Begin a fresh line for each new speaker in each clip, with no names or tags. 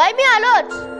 बाई मी आलोच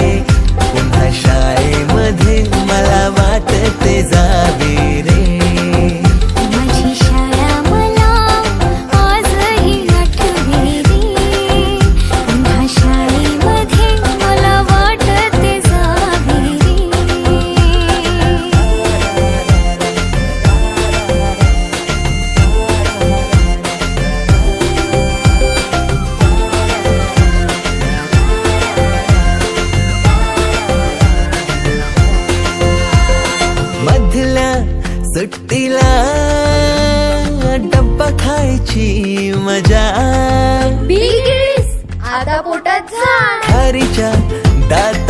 खारीच्या दातांनी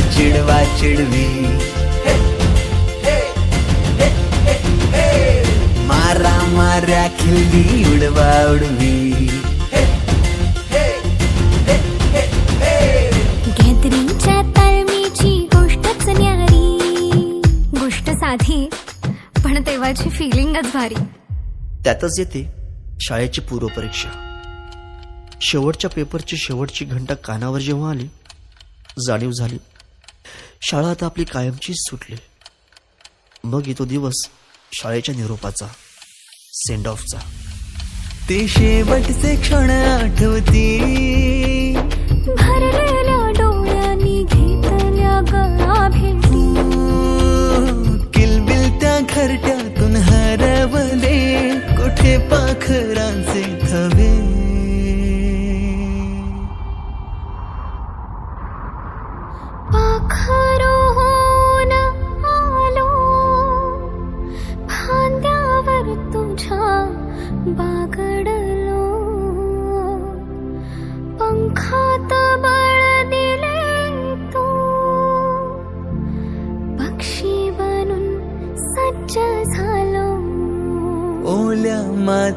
चिडवा चिडवी. मारा माऱ्या खिल्ली उडवा उडवी.
गॅदरिंगच्या ताळमीची गोष्टच न्यारी. गोष्ट साधी पण तेव्हाची फिलिंगच भारी.
त्यातच येते शाळेची पूर्वपरीक्षा. शेवटच्या पेपरची शेवटची घंटा कानावर जेव्हा आली जाणीव झाली. शाळा आता आपली कायमचीच सुटली. मग येतो दिवस शाळेच्या निरोपाचा सेंड ऑफचा
ते शेवटचे क्षण आठवती. किलबिल त्या घरट्यातून हरवले. कुठे पाखरांचे थवे?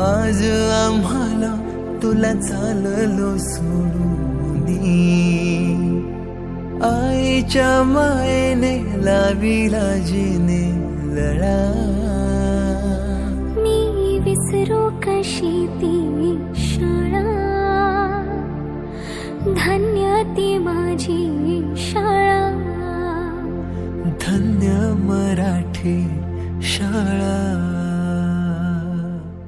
आज आम्हाला तुला चाललो सोडून आईच्या मायेने लाविला जिने लळा.
मी विसरू कशी ती शाळा? धन्य ती माझी शाळा.
धन्य मराठी शाळा.